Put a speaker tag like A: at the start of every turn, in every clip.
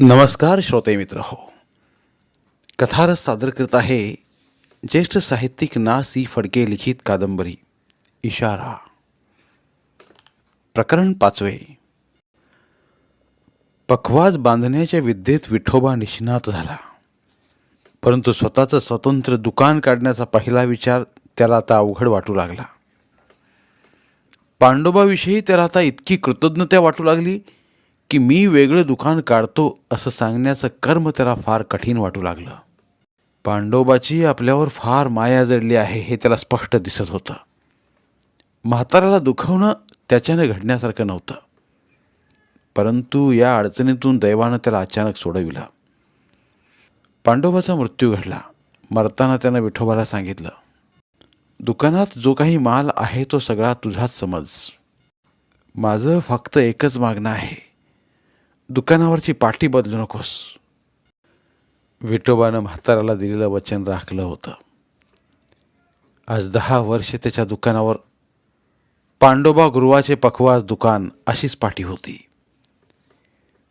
A: नमस्कार श्रोते मित्र हो. कथारस सादर करत आहे ज्येष्ठ साहित्यिक ना सी फडके लिखित कादंबरी इशारा. प्रकरण पाचवे. पखवाज बांधण्याच्या विद्येत विठोबा निष्णात झाला. परंतु स्वतःचं स्वतंत्र दुकान काढण्याचा पहिला विचार त्याला आता अवघड वाटू लागला. पांडोबाविषयी त्याला आता इतकी कृतज्ञता वाटू लागली की मी वेगळं दुकान काढतो असं सांगण्याचं कर्म त्याला फार कठीण वाटू लागलं. पांडोबाची आपल्यावर फार माया जडली आहे हे त्याला स्पष्ट दिसत होतं. म्हाताऱ्याला दुखवणं त्याच्यानं घडण्यासारखं नव्हतं. परंतु या अडचणीतून दैवानं त्याला अचानक सोडविलं. पांडोबाचा मृत्यू घडला. मरताना त्यानं विठोबाला सांगितलं दुकानात जो काही माल आहे तो सगळा तुझाच समज. माझं फक्त एकच मागणं आहे. दुकानावरची पाठी बदलू नकोस. विठोबानं म्हाताराला दिलेलं वचन राखलं होतं. आज दहा वर्षे त्याच्या दुकानावर पांडोबा गुरुवाचे पखवाज दुकान अशीच पाठी होती.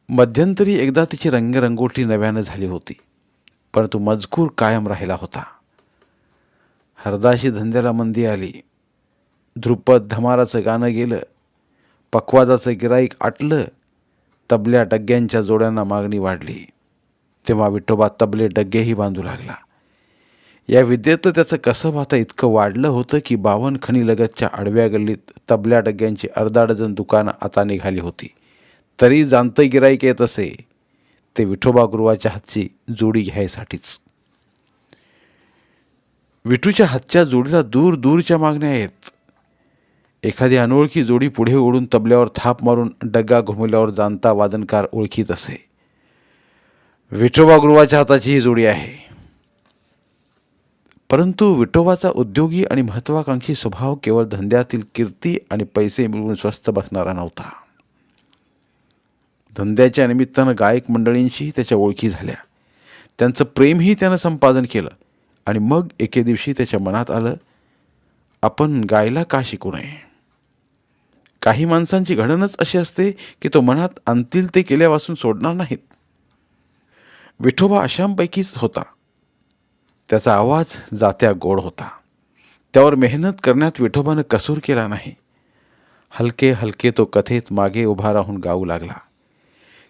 A: मध्यंतरी एकदा तिची रंगरंगोटी नव्यानं झाली होती परंतु मजकूर कायम राहिला होता. हरदाशी धंद्याला मंदी आली. ध्रुपद धमाराचं गाणं गेलं. पखवाजाचं गिराईक आटलं. तबल्या डग्ग्यांच्या जोड्यांना मागणी वाढली. तेव्हा विठोबा तबले डग्गेही बांधू लागला. या विद्येतलं त्याचं कसब आता इतकं वाढलं होतं की बावन खणीलगतच्या आडव्या गल्लीत तबल्या डग्ग्यांची अर्धा डझन दुकानं आता निघाली होती. तरी जाणतं गिराईक येत असे. ते विठोबा गुरुवाच्या हातची जोडी घ्यायसाठीच. विठूच्या हातच्या जोडीला दूर दूरच्या मागण्या आहेत. एखादी अनोळखी जोडी पुढे ओढून तबल्यावर थाप मारून डग्गा घुमवल्यावर जाणता वादनकार ओळखीत असे. विठोबा गुरुवाच्या हाताची ही जोडी आहे. परंतु विठोबाचा उद्योगी आणि महत्वाकांक्षी स्वभाव केवळ धंद्यातील कीर्ती आणि पैसे मिळवून स्वस्त बसणारा नव्हता. धंद्याच्या निमित्तानं गायक मंडळींशी त्याच्या ओळखी झाल्या. त्यांचं प्रेमही त्यानं संपादन केलं आणि मग एके दिवशी त्याच्या मनात आलं आपण गायला का शिकू नये? काही माणसांची घडणच अशी असते की तो मनात आणतील ते केल्यापासून सोडणार नाहीत. विठोबा अशांपैकीच होता. त्याचा आवाज जात्या गोड होता. त्यावर मेहनत करण्यात विठोबानं कसूर केला नाही. हलके हलके तो कथेत मागे उभा राहून गाऊ लागला.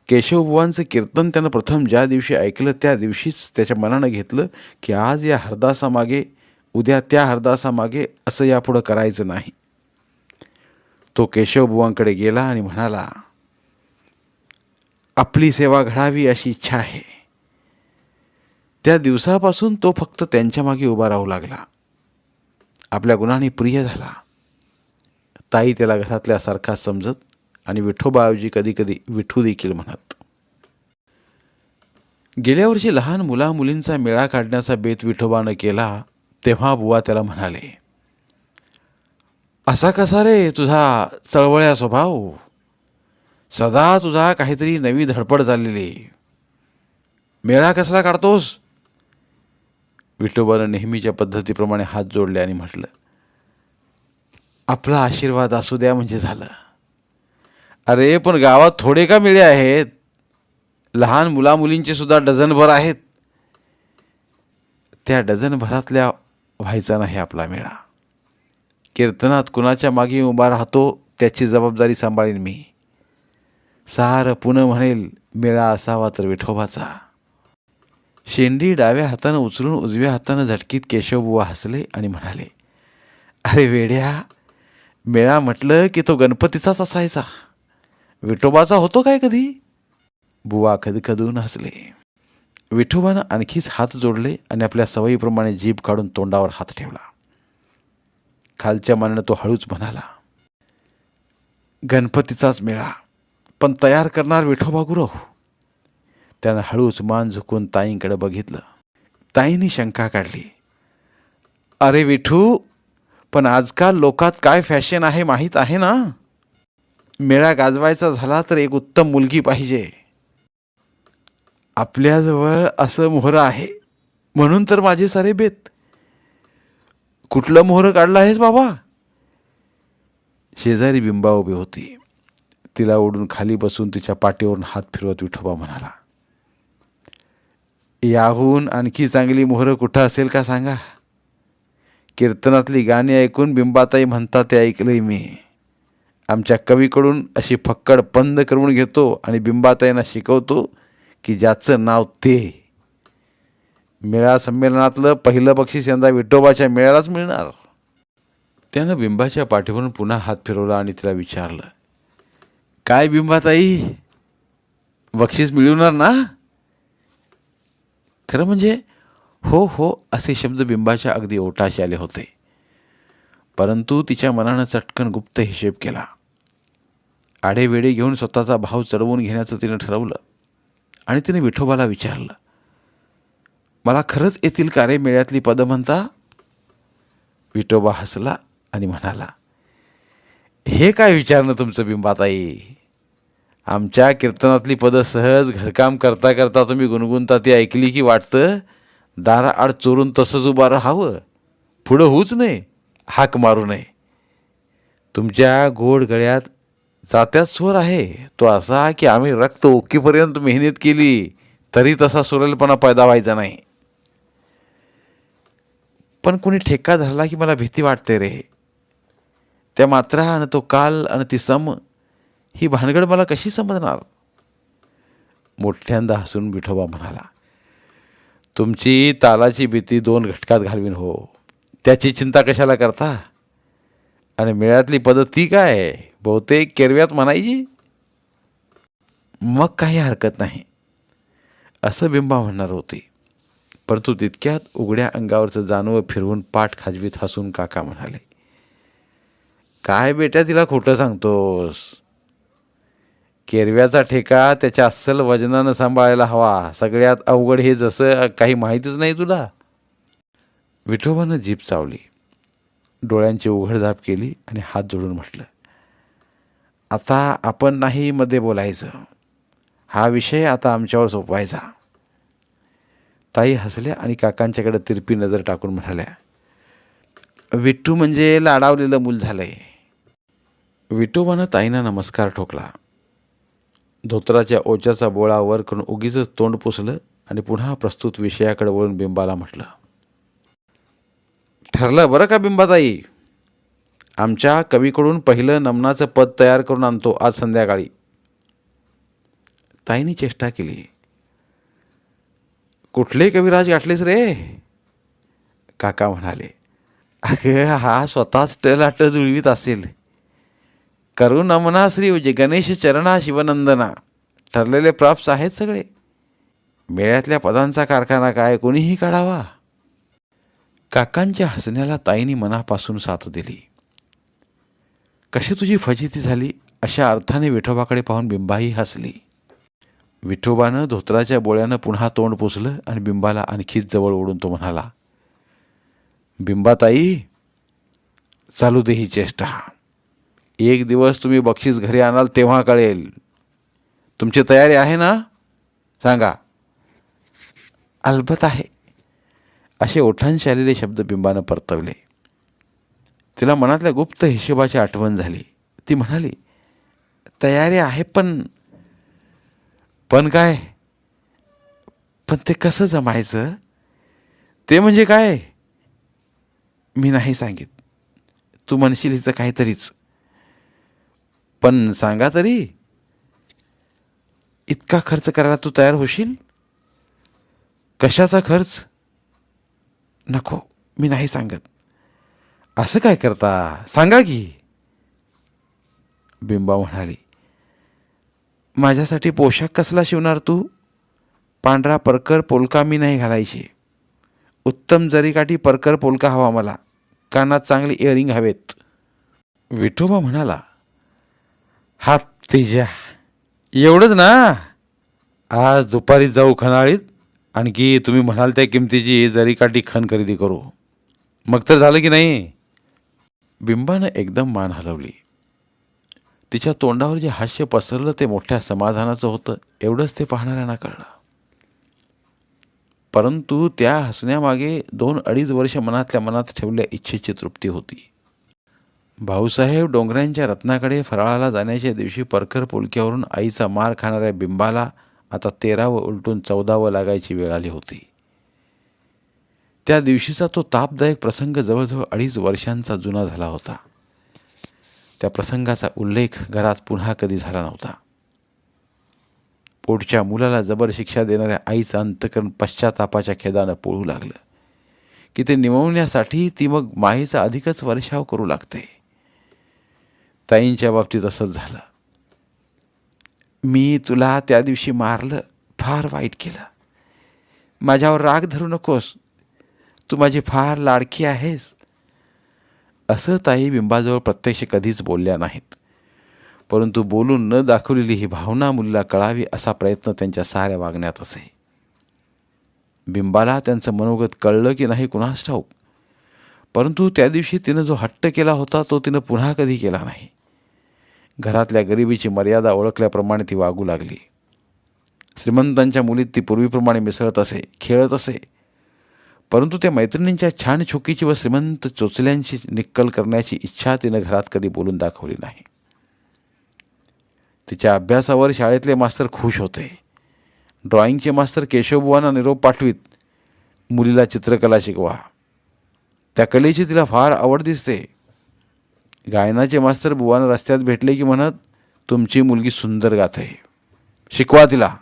A: केशवबुवांचं कीर्तन त्यानं प्रथम ज्या दिवशी ऐकलं त्या दिवशीच त्याच्या मनानं घेतलं की आज या हरदासामागे उद्या त्या हरदासामागे असं यापुढं करायचं नाही. तो केशवबुवांकडे गेला आणि म्हणाला आपली सेवा घडावी अशी इच्छा आहे. त्या दिवसापासून तो फक्त त्यांच्या मागे उभा राहू लागला. आपल्या गुणाने प्रिय झाला. ताई त्याला घरातल्यासारखा समजत आणि विठोबाऐवजी कधी कधी विठू देखील म्हणत. गेल्या वर्षी लहान मुला मुलींचा मेळा काढण्याचा बेत विठोबानं केला तेव्हा बुवा त्याला म्हणाले असा कसा रे तुझा चळवळ्या स्वभाव? सदा तुझा काहीतरी नवी धडपड झालेली. मेळा कसला काढतोस? विठोबानं नेहमीच्या पद्धतीप्रमाणे हात जोडले आणि म्हटलं आपला आशीर्वाद असू द्या म्हणजे झालं. अरे पण गावात थोडे का मिळे आहेत? लहान मुलामुलींचे सुद्धा डझनभर आहेत. त्या डझनभरातल्या व्हायचा नाही आपला मेळा. कीर्तनात कुणाच्या मागे उभा राहतो त्याची जबाबदारी सांभाळीन मी. सार पुन्हा म्हणेल मेळा असावा तर विठोबाचा. शेंडी डाव्या हातानं उचलून उजव्या हातानं झटकीत केशवबुवा हसले आणि म्हणाले अरे वेड्या मेळा म्हटलं की तो गणपतीचाच असायचा. विठोबाचा होतो काय कधी? बुवा खदखदून हसले. विठोबानं आणखीच हात जोडले आणि आपल्या सवयीप्रमाणे जीभ काढून तोंडावर हात ठेवला. खालच्या मनानं तो हळूच म्हणाला गणपतीचाच मेळा पण तयार करणार विठोबा गुरव त्यानं हळूच मान झुकून ताईंकडे बघितलं. ताईंनी शंका काढली अरे विठू पण आजकाल लोकात काय फॅशन आहे माहीत आहे ना? मेळा गाजवायचा झाला तर एक उत्तम मुलगी पाहिजे. आपल्याजवळ असं मोहरं आहे म्हणून तर माझे सारे बेत कुठलं मोहरं काढलं आहेस बाबा? शेजारी बिंबा उभी होती. तिला ओढून खाली बसून तिच्या पाठीवरून हात फिरवत विठोबा म्हणाला याहून आणखी चांगली मोहरं कुठं असेल का सांगा? कीर्तनातली गाणी ऐकून बिंबाताई म्हणतात ते ऐकलंय मी. आमच्या कवीकडून अशी फक्कड पंद करून घेतो आणि बिंबाताईंना शिकवतो की ज्याचं नाव ते. मेळा संमेलनातलं पहिलं बक्षीस यंदा विठोबाच्या मेळ्यालाच मिळणार. त्यानं बिंबाच्या पाठीवरून पुन्हा हात फिरवला आणि तिला विचारलं काय बिंबाताई? बक्षीस मिळवणार ना? खरं म्हणजे हो हो असे शब्द बिंबाच्या अगदी ओटाशी आले होते. परंतु तिच्या मनानं चटकन गुप्त हिशेब केला. आडेवेडे घेऊन स्वतःचा भाव चढवून घेण्याचं तिनं ठरवलं आणि तिने विठोबाला विचारलं मला खरंच येतील का रे मेळ्यातली पदं म्हणता? विठोबा हसला आणि म्हणाला हे काय विचारणं तुमचं बिंबाताई? आमच्या कीर्तनातली पदं सहज घरकाम करता करता तुम्ही गुणगुणता ती ऐकली की वाटतं दाराआड चोरून तसंच उभं राहावं. पुढं होऊच नये हाक मारू नये. तुमच्या गोड गळ्यात जात्यात स्वर आहे. तो असा की आम्ही रक्त ओकीपर्यंत मेहनत केली तरी तसा सुरेलपणा पैदा व्हायचा नाही. पण कोणी ठेका धरला की मला भीती वाटते रे. त्या मात्रा आणि तो काल आणि ती सम ही भानगड मला कशी समजणार? मोठ्यांदा हसून विठोबा म्हणाला तुमची तालाची भीती दोन घटकात घालवीन हो. त्याची चिंता कशाला करता? आणि मेळ्यातली पद्धत ती काय? बहुतेक केरव्यात म्हणायची? मग काही हरकत नाही. असं बिंबा म्हणणार होती. परंतु तितक्यात उघड्या अंगावरचं जानवं फिरवून पाठ खाजवीत हसून काका म्हणाले काय बेट्या तिला खोटं सांगतोस? केरव्याचा ठेका त्याच्या अस्सल वजनानं सांभाळायला हवा. सगळ्यात अवघड हे जसं काही माहीतच नाही तुला. विठोबानं जीप चावली. डोळ्यांची उघडझाप केली आणि हात जोडून म्हटलं आता आपण नाही मध्ये बोलायचं. हा विषय आता आमच्यावर सोपवायचा. ताई हसल्या आणि काकांच्याकडे तिरपी नजर टाकून म्हणाल्या विठ्ठू म्हणजे लाडावलेलं मूल झालंय. विठोबानं ताईंना नमस्कार ठोकला. धोत्राच्या ओच्याचा बोळा वर करून उगीच तोंड पुसलं आणि पुन्हा प्रस्तुत विषयाकडे वळून बिंबाला म्हटलं ठरलं बरं का बिंबाताई? आमच्या कवीकडून पहिलं नमनाचं पद तयार करून आणतो आज संध्याकाळी. ताईनी चेष्टा केली. कुठले कविराज गाठलेस रे. काका म्हणाले अगं हा स्वतःच टलाट जुळवीत असेल. करू नमना श्री गणेश चरणा शिवनंदना. ठरलेले प्राप्स आहेत सगळे. मेळ्यातल्या पदांचा कारखाना काय कोणीही काढावा. काकांच्या हसण्याला ताईनी मनापासून साथ दिली. कशी तुझी फजिती झाली अशा अर्थाने विठोबाकडे पाहून बिंबाही हसली. विठोबानं धोत्राच्या बोळ्यानं पुन्हा तोंड पुसलं आणि बिंबाला आणखीच जवळ ओढून तो म्हणाला बिंबाताई चालू दे ही चेष्टा. एक दिवस तुम्ही बक्षीस घरी आणाल तेव्हा कळेल. तुमची तयारी आहे ना? सांगा. अलबत आहे. असे ओठांशी आलेले शब्द बिंबानं परतवले. तिला मनातल्या गुप्त हिशोबाची आठवण झाली. ती म्हणाली तयारी आहे पण पण काय? पण ते कसं जमायचं? ते म्हणजे काय? मी नाही सांगित. तू म्हणशील हिचं काहीतरीच. पण सांगा तरी इतका खर्च करायला तू तयार होशील? कशाचा खर्च? नको मी नाही सांगत. असं काय करता? सांगा की. बिंबा म्हणाली माझ्यासाठी पोशाख कसला शिवणार तू? पांढरा परकर पोलका मी नाही घालायची. उत्तम जरीकाठी परकर पोलका हवा मला. कानात चांगले इयरिंग हवेत. विठोबा म्हणाला हात तिच्या. एवढंच ना? आज दुपारी जाऊ खनाळीत. आणखी तुम्ही म्हणाल त्या किमतीची जरीकाठी खण खरेदी करू. मग तर झालं की नाही? बिंबानं एकदम मान हलवली. तिच्या तोंडावर जे हास्य पसरलं ते मोठ्या समाधानाचं होतं. एवढंच ते पाहणाऱ्यांना कळलं. परंतु त्या हसण्यामागे दोन अडीच वर्ष मनातल्या मनात ठेवल्या इच्छेची तृप्ती होती. भाऊसाहेब डोंगरांच्या रत्नाकडे फराळाला जाण्याच्या दिवशी परकर पोलक्यावरून आईचा मार खाणाऱ्या बिंबाला आता तेरावं उलटून चौदावं लागायची वेळ आली होती. त्या दिवशीचा तो तापदायक प्रसंग जवळजवळ अडीच वर्षांचा जुना झाला होता. त्या प्रसंगाचा उल्लेख घरात पुन्हा कधी झाला नव्हता. पोटच्या मुलाला जबर शिक्षा देणाऱ्या आईचं अंतकरण पश्चातापाच्या खेदानं पोळू लागलं. की ते निमवण्यासाठी ती मग मायेचा अधिकच वर्षाव करू लागते. ताईंच्या बाबतीत असंच झालं. मी तुला त्या दिवशी मारलं फार वाईट केलं. माझ्यावर राग धरू नकोस. तू माझी फार लाडकी आहेस. असं ताई बिंबाजवळ प्रत्यक्ष कधीच बोलल्या नाहीत. परंतु बोलून न दाखवलेली ही भावना मुलीला कळावी असा प्रयत्न त्यांच्या साऱ्या वागण्यात असे. बिंबाला त्यांचं मनोगत कळलं की नाही कुणास ठाऊक? परंतु त्या दिवशी तिनं जो हट्ट केला होता तो तिनं पुन्हा कधी केला नाही. घरातल्या गरिबीची मर्यादा ओळखल्याप्रमाणे ती वागू लागली. श्रीमंतांच्या मुलीत ती पूर्वीप्रमाणे मिसळत असे खेळत असे परंतु त्या मैत्रिणींच्या छान छोकीची व श्रीमंत चोचल्यांची निक्कल करण्याची इच्छा तिनं घरात कधी बोलून दाखवली नाही. तिच्या अभ्यासावर शाळेतले मास्तर खुश होते. ड्रॉइंगचे मास्तर केशवबुवांना निरोप पाठवीत. मुलीला चित्रकला शिकवा. त्या कलेची तिला फार आवड दिसते. गायनाचे मास्तर बुवांना रस्त्यात भेटले की म्हणत तुमची मुलगी सुंदर गाते. शिकवा तिला.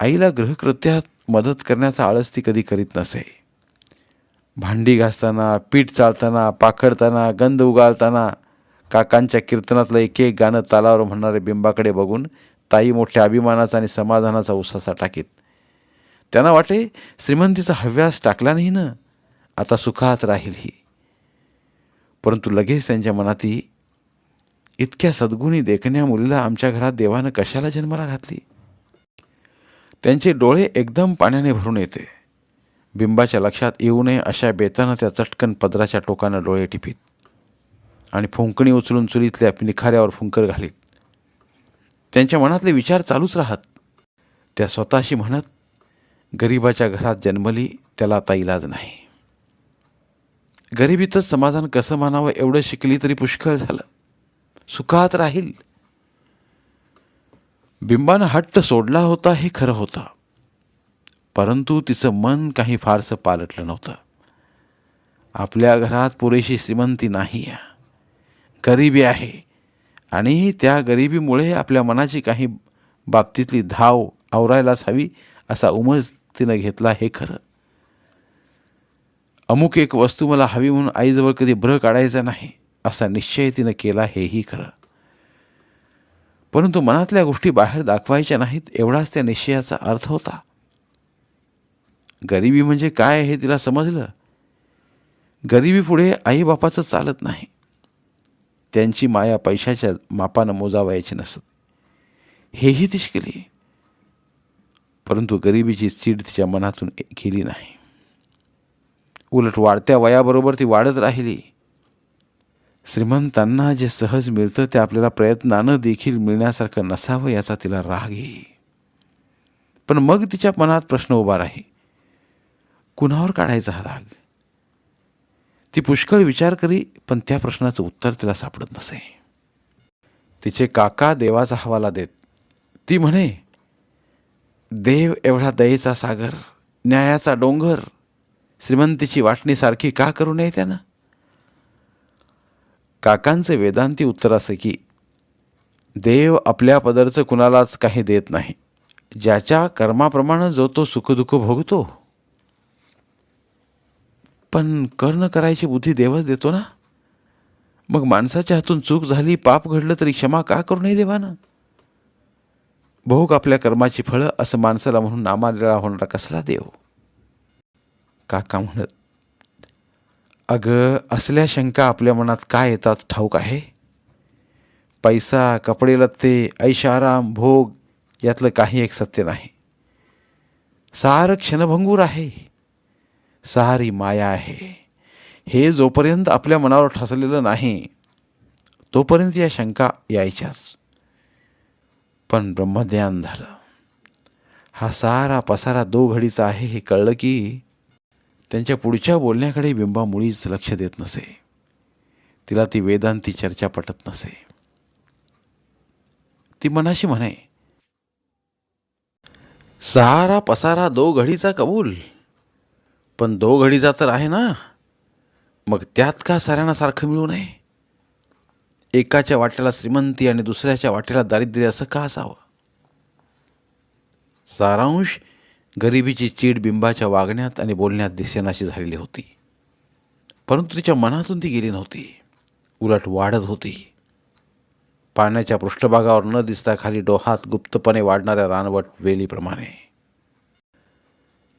A: आईला गृहकृत्यात मदत करण्याचा आळस ती कधी करीत नसे. भांडी घासताना पीठ चालताना पाखडताना गंध उगाळताना काकांच्या कीर्तनातलं एक एक गाणं तालावर म्हणणारे बिंबाकडे बघून ताई मोठ्या अभिमानाचा आणि समाधानाचा उसासा टाकीत. त्यांना वाटे श्रीमंतीचा हव्यास टाकला नाही ना आता सुखात राहील ही. परंतु लगेच त्यांच्या मनातही इतक्या सद्गुणी देखण्या मुलीला आमच्या घरात देवानं कशाला जन्माला घातली? त्यांचे डोळे एकदम पाण्याने भरून येते. बिंबाच्या लक्षात येऊ नये अशा बेतानं त्या चटकन पदराच्या टोकानं डोळे टिपीत आणि फुंकणी उचलून चुलीतल्या निखाऱ्यावर फुंकर घालीत. त्यांच्या मनातले विचार चालूच राहत. त्या स्वतःशी म्हणत गरिबाच्या घरात जन्मली त्याला आता इलाज नाही. गरिबीतच समाधान कसं मानावं एवढं शिकली तरी पुष्कळ झालं. सुखात राहील. बिंबानं हट्ट सोडला होता हे खरं होतं. परंतु तिचं मन काही फारसं पालटलं नव्हतं. आपल्या घरात पुरेशी श्रीमंती नाही गरिबी आहे. आणि त्या गरिबीमुळे आपल्या मनाची काही बाबतीतली धाव आवरायलाच हवी असा उमज तिनं घेतला हे खरं. अमुक एक वस्तू मला हवी म्हणून आईजवळ कधी भ्र काढायचा नाही असा निश्चय तिनं केला हेही खरं. परंतु मनातल्या गोष्टी बाहेर दाखवायच्या नाहीत एवढाच त्या निश्चयाचा अर्थ होता. गरिबी म्हणजे काय हे तिला समजलं? गरिबीपुढे आईबापाचं चालत नाही. त्यांची माया पैशाच्या मापानं मोजावयाची नसत. हेही ती शिकली परंतु गरिबीची चीड तिच्या मनातून गेली नाही. उलट वाढत्या वयाबरोबर ती वाढत राहिली. श्रीमंतांना जे सहज मिळतं ते आपल्याला प्रयत्नानं देखील मिळण्यासारखं नसावं याचा तिला राग येई पण मग तिच्या मनात प्रश्न उभा राही. कुणावर काढायचा हा राग? ती पुष्कळ विचार करी पण त्या प्रश्नाचं उत्तर तिला सापडत नसे. तिचे काका देवाचा हवाला देत. ती म्हणे देव एवढा दयेचा सागर न्यायाचा डोंगर श्रीमंतीची वाटणीसारखी का करू नये त्यानं? काकांचे वेदांती उत्तर असं की देव आपल्या पदरचं कुणालाच काही देत नाही. ज्याच्या कर्माप्रमाणे जो तो सुखदुःख भोगतो. पण कर्ण करायची बुद्धी देवच देतो ना? मग माणसाच्या हातून चूक झाली पाप घडलं तरी क्षमा का करू नये देवानं? भोग आपल्या कर्माची फळं असं माणसाला म्हणून नामालेला होणारा कसला देव? काका म्हणत अगं असल्या शंका आपल्या मनात काय येतात ठाऊक आहे? पैसा कपडे लत्ते ऐशाराम भोग यातलं काही एक सत्य नाही. सार क्षणभंगूर आहे. सारी माया आहे. हे जोपर्यंत आपल्या मनावर ठसलेलं नाही तोपर्यंत या शंका यायच्याच. पण ब्रह्मज्ञान झालं हा सारा पसारा दो घडीचा आहे हे कळलं की त्यांच्या पुढच्या बोलण्याकडे बिंबा मुळीच लक्ष देत नसे. तिला ती वेदांती चर्चा पटत नसे. ती मनाशी म्हणे सहारा पसारा दो घडीचा कबूल. पण दो घडीचा तर आहे ना. मग त्यात का साऱ्यांना सारखं मिळू नये? एकाच्या वाट्याला श्रीमंती आणि दुसऱ्याच्या वाट्याला दारिद्र्य असं का असावं? सारांश गरिबीची चीड बिंबाच्या वागण्यात आणि बोलण्यात दिसेनाशी झालेली होती. परंतु तिच्या मनातून ती गेली नव्हती. उलट वाढत होती. पाण्याच्या पृष्ठभागावर न दिसता खाली डोहात गुप्तपणे वाढणाऱ्या रानवट वेलीप्रमाणे.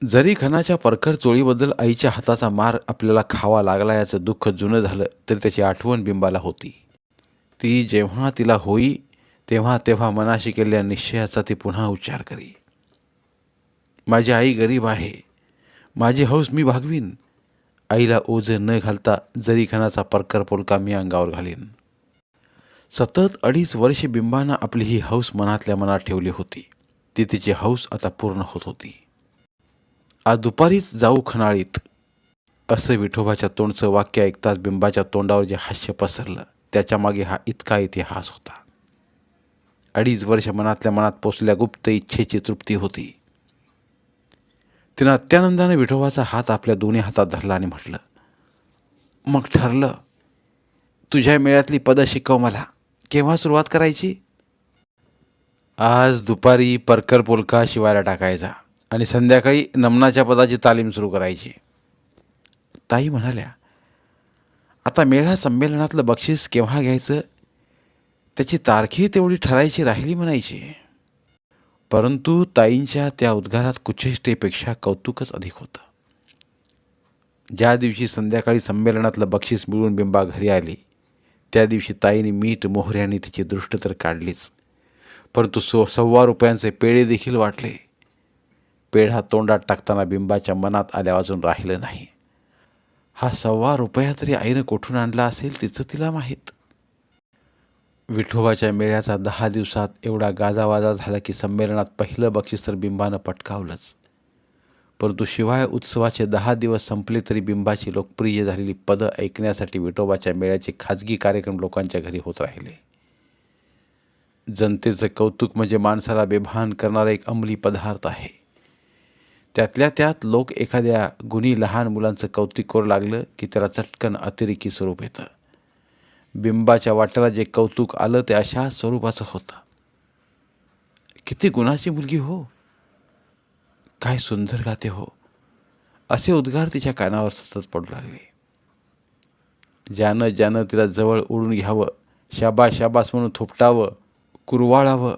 A: जरी खनाच्या परखर चोळीबद्दल आईच्या हाताचा मार आपल्याला खावा लागला याचं दुःख जुनं झालं तरी त्याची आठवण बिंबाला होती. ती जेव्हा तिला होई तेव्हा तेव्हा मनाशी केलेल्या निश्चयाचा ती पुन्हा उच्चार करी. माझी आई गरीब आहे. माझी हौस मी भागवीन. आईला ओझं न घालता जरीखणाचा परकर पोलका मी अंगावर घालीन. सतत अडीच वर्षे बिंबानं आपली ही हौस मनातल्या मनात ठेवली होती. ती तिची हौस आता पूर्ण होत होती. आज दुपारीच जाऊ खणाळीत. असं विठोबाच्या तोंडचं वाक्य ऐकताच बिंबाच्या तोंडावर जे हास्य पसरलं त्याच्यामागे हा इतका इतिहास होता. अडीच वर्ष मनातल्या मनात पोचल्या गुप्त इच्छेची तृप्ती होती. तिनं अत्यानंदाने विठोबाचा हात आपल्या दोन्ही हातात धरला आणि म्हटलं मग ठरलं तुझ्या मेळ्यातली पदं शिकव मला. केव्हा सुरुवात करायची? आज दुपारी परकर पोलका शिवायला टाकायचा आणि संध्याकाळी नमनाच्या पदाची तालीम सुरू करायची. ताई म्हणाल्या आता मेळा संमेलनातलं बक्षीस केव्हा घ्यायचं? त्याची तारखी तेवढी ठरायची राहिली म्हणायची. परंतु ताईंच्या त्या उद्गारात कुचेष्टेपेक्षा कौतुकच अधिक होतं. ज्या दिवशी संध्याकाळी संमेलनातलं बक्षीस मिळून बिंबा घरी आली त्या दिवशी ताईने मीठ मोहऱ्याने तिची दृष्ट तर काढलीच. परंतु सो सव्वा रुपयांचे पेढे देखील वाटले. पेढा तोंडात टाकताना बिंबाच्या मनात आल्या अजून राहिलं नाही. हा सव्वा रुपया तरी आईनं कुठून आणला असेल तिचं तिला माहीत. विठोबाच्या मेळ्याचा दहा दिवसात एवढा गाजावाजा झाला की संमेलनात पहिलं बक्षीस तर बिंबानं पटकावलंच. परंतु शिवाय उत्सवाचे दहा दिवस संपले तरी बिंबाची लोकप्रिय झालेली पदं ऐकण्यासाठी विठोबाच्या मेळ्याचे खाजगी कार्यक्रम लोकांच्या घरी होत राहिले. जनतेचं कौतुक म्हणजे माणसाला बेभान करणारा एक अंमली पदार्थ आहे. त्यातल्या त्यात लोक एखाद्या गुणी लहान मुलांचं कौतुक करू लागलं की त्याला चटकन अतिरेकी स्वरूप येतं. बिंबाच्या वाट्याला जे कौतुक आलं ते अशा स्वरूपाचं होतं. किती गुणाची मुलगी हो. काय सुंदर गाते हो. असे उद्गार तिच्या कानावर सतत पडू लागले. ज्यानं ज्यानं तिला जवळ ओढून घ्यावं शाबा शाबास म्हणून थोपटावं कुरवाळावं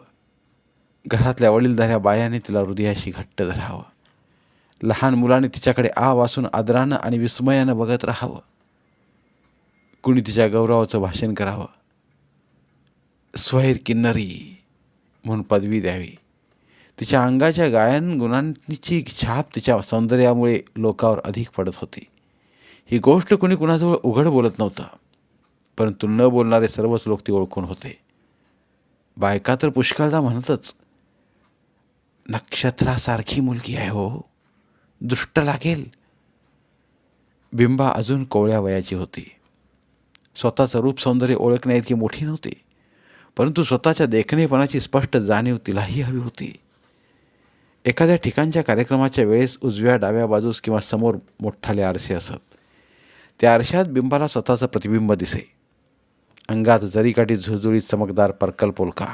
A: घरातल्या वडीलधाऱ्या बायाने तिला हृदयाशी घट्ट धरावं. लहान मुलाने तिच्याकडे आ वासून आदरानं आणि विस्मयानं बघत राहावं. कुणी तिच्या गौरवाचं भाषण करावं? स्वैर किन्नरी म्हणून पदवी द्यावी. तिच्या अंगाच्या गायन गुणांची छाप तिच्या सौंदर्यामुळे लोकावर अधिक पडत होती. ही गोष्ट कुणी कुणाजवळ उघड बोलत नव्हतं परंतु न बोलणारे सर्वच लोक ती ओळखून होते. बायका तर पुष्कळदा म्हणतच नक्षत्रासारखी मुलगी आहे हो दृष्ट लागेल. बिंबा अजून कोवळ्या वयाची होती. स्वतःचं रूप सौंदर्य ओळखण्या इतकी मोठी नव्हती. परंतु स्वतःच्या देखणेपणाची स्पष्ट जाणीव तिलाही हवी होती. एखाद्या ठिकाणच्या कार्यक्रमाच्या वेळेस उजव्या डाव्या बाजूस किंवा समोर मोठाले आरसे असत. त्या आरशात बिंबाला स्वतःचं प्रतिबिंब दिसे. अंगात जरीकाठी झुळझुळीत चमकदार परकल पोलका.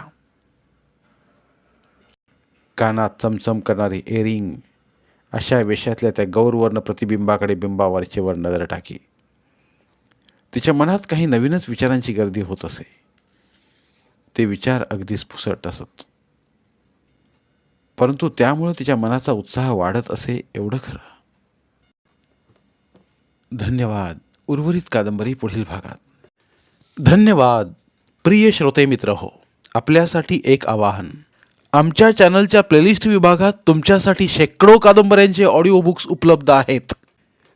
A: कानात चमचम करणारी एरिंग अशा वेशातल्या त्या गौरवर्ण प्रतिबिंबाकडे बिंबावरचेवर नजर टाकी. तिच्या मनात काही नवीनच विचारांची गर्दी होत असे. ते विचार अगदीच पुसट असत. परंतु त्यामुळे तिच्या मनाचा उत्साह वाढत असे एवढं खरं. धन्यवाद. उर्वरित कादंबरी पुढील भागात. धन्यवाद. प्रिय श्रोते मित्र हो आपल्यासाठी एक आवाहन. आमच्या चॅनलच्या प्लेलिस्ट विभागात तुमच्यासाठी शेकडो कादंबऱ्यांचे ऑडिओ बुक्स उपलब्ध आहेत.